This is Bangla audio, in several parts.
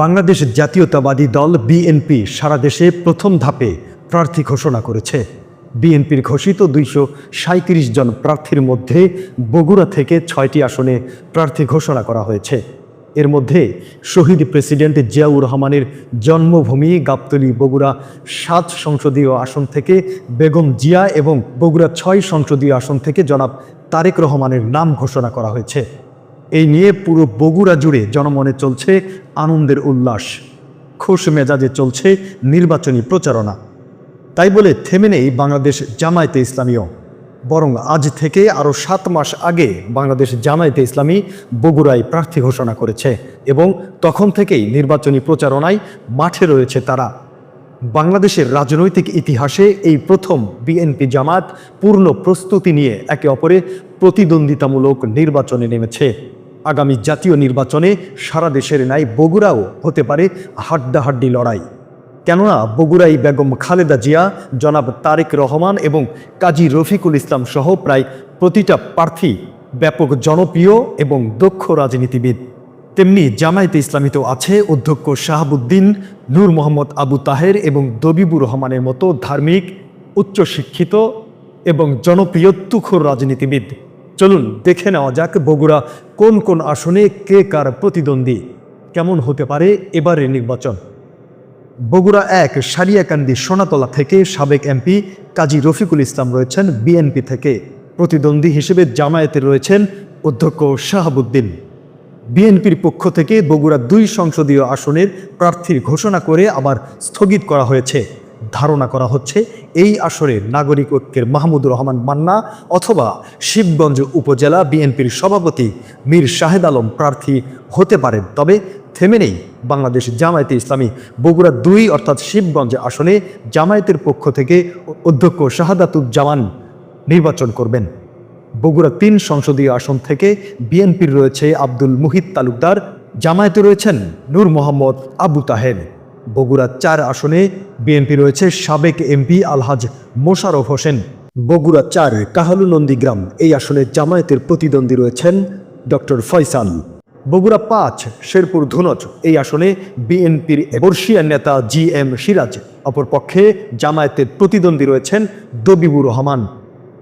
বাংলাদেশ জাতীয়তাবাদী দল বিএনপি সারা দেশে প্রথম ধাপে প্রার্থী ঘোষণা করেছে। বিএনপির ঘোষিত দুইশো সাঁত্রিশ জন প্রার্থীর মধ্যে বগুড়া থেকে ছয়টি আসনে প্রার্থী ঘোষণা করা হয়েছে। এর মধ্যে শহীদ প্রেসিডেন্ট জিয়াউর রহমানের জন্মভূমি গাবতলী বগুড়া সাত সংসদীয় আসন থেকে বেগম জিয়া এবং বগুড়া ছয় সংসদীয় আসন থেকে জনাব তারেক রহমানের নাম ঘোষণা করা হয়েছে। এই নিয়ে পুরো বগুড়া জুড়ে জনমনে চলছে আনন্দের উল্লাস। খুশ মেজাজে চলছে নির্বাচনী প্রচারণা। তাই বলে থেমে নেই বাংলাদেশ জামায়াতে ইসলামীও। বরং আজ থেকে আরও সাত মাস আগে বাংলাদেশ জামায়াতে ইসলামী বগুড়ায় প্রার্থী ঘোষণা করেছে এবং তখন থেকেই নির্বাচনী প্রচারণায় মাঠে রয়েছে তারা। বাংলাদেশের রাজনৈতিক ইতিহাসে এই প্রথম বিএনপি জামাত পূর্ণ প্রস্তুতি নিয়ে একে অপরে প্রতিদ্বন্দ্বিতামূলক নির্বাচনে নেমেছে। আগামী জাতীয় নির্বাচনে সারা দেশের ন্যায় বগুড়াও হতে পারে হাড্ডাহাড্ডি লড়াই। কেননা বগুড়াই বেগম খালেদা জিয়া, জনাব তারেক রহমান এবং কাজী রফিকুল ইসলাম সহ প্রায় প্রতিটা প্রার্থী ব্যাপক জনপ্রিয় এবং দক্ষ রাজনীতিবিদ। তেমনি জামায়াতে ইসলামীতেও আছে অধ্যক্ষ শাহাবুদ্দিন, নূর মোহাম্মদ আবু তাহের এবং দবিবুর রহমানের মতো ধার্মিক, উচ্চশিক্ষিত এবং জনপ্রিয় তুখর রাজনীতিবিদ। চলুন দেখে নেওয়া যাক বগুড়া কোন কোন আসনে কে কার প্রতিদ্বন্দ্বী। কেমন হতে পারে এবারের নির্বাচন? বগুড়া এক, সারিয়াকান্দি সোনাতলা থেকে সাবেক এমপি কাজী রফিকুল ইসলাম রয়েছেন বিএনপি থেকে। প্রতিদ্বন্দ্বী হিসেবে জামায়াতে রয়েছেন অধ্যক্ষ শাহাবুদ্দিন। বিএনপির পক্ষ থেকে বগুড়া দুই সংসদীয় আসনের প্রার্থীর ঘোষণা করে আবার স্থগিত করা হয়েছে। ধারণা করা হচ্ছে এই আসরে নাগরিক ঐক্যের মাহমুদুর রহমান মান্না অথবা শিবগঞ্জ উপজেলা বিএনপির সভাপতি মীর শাহেদ আলম প্রার্থী হতে পারেন। তবে থেমে নেই বাংলাদেশ জামায়াতে ইসলামী বগুড়া দুই অর্থাৎ শিবগঞ্জ আসনে জামায়াতের পক্ষ থেকে অধ্যক্ষ শাহাদাতুজ্জামান নির্বাচন করবেন। বগুড়া তিন সংসদীয় আসন থেকে বিএনপির রয়েছে আব্দুল মুহিত তালুকদার, জামায়াতে রয়েছেন নূর মোহাম্মদ আবু তাহের। বগুড়া চার আসনে বিএনপি রয়েছে সাবেক এমপি আলহাজ মোশারফ হোসেন। বগুড়া চার কাহালু নন্দীগ্রাম এই আসনে জামায়াতের প্রতিদ্বন্দ্বী রয়েছেন ডক্টর ফয়সাল। বগুড়া পাঁচ শেরপুর ধুনচ এই আসনে বিএনপির বর্ষিয়ার নেতা জি এম সিরাজ অপরপক্ষে জামায়াতের প্রতিদ্বন্দ্বী রয়েছেন দবিবুর রহমান।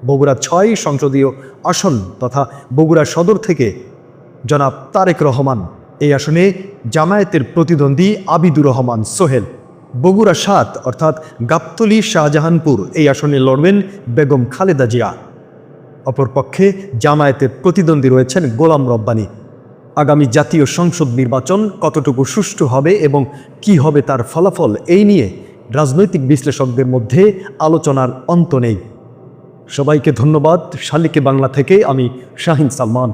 বগুড়া ছয় সংসদীয় আসন তথা বগুড়া সদর থেকে জনাব তারেক রহমান। এই আসনে জামায়াতের প্রতিদ্বন্দ্বী আবিদুর রহমান সোহেল। বগুড়া সাত, অর্থাৎ গাবতলি শাহজাহানপুর এই আসনে লড়বেন বেগম খালেদা জিয়া। অপরপক্ষে জামায়াতের প্রতিদ্বন্দ্বী রয়েছেন গোলাম রব্বানী। আগামী জাতীয় সংসদ নির্বাচন কতটুকু সুষ্ঠু হবে এবং কি হবে তার ফলাফল এই নিয়ে রাজনৈতিক বিশ্লেষকদের মধ্যে আলোচনার অন্ত নেই। সবাইকে ধন্যবাদ। শালিকে বাংলা থেকে আমি শাহিন সালমান।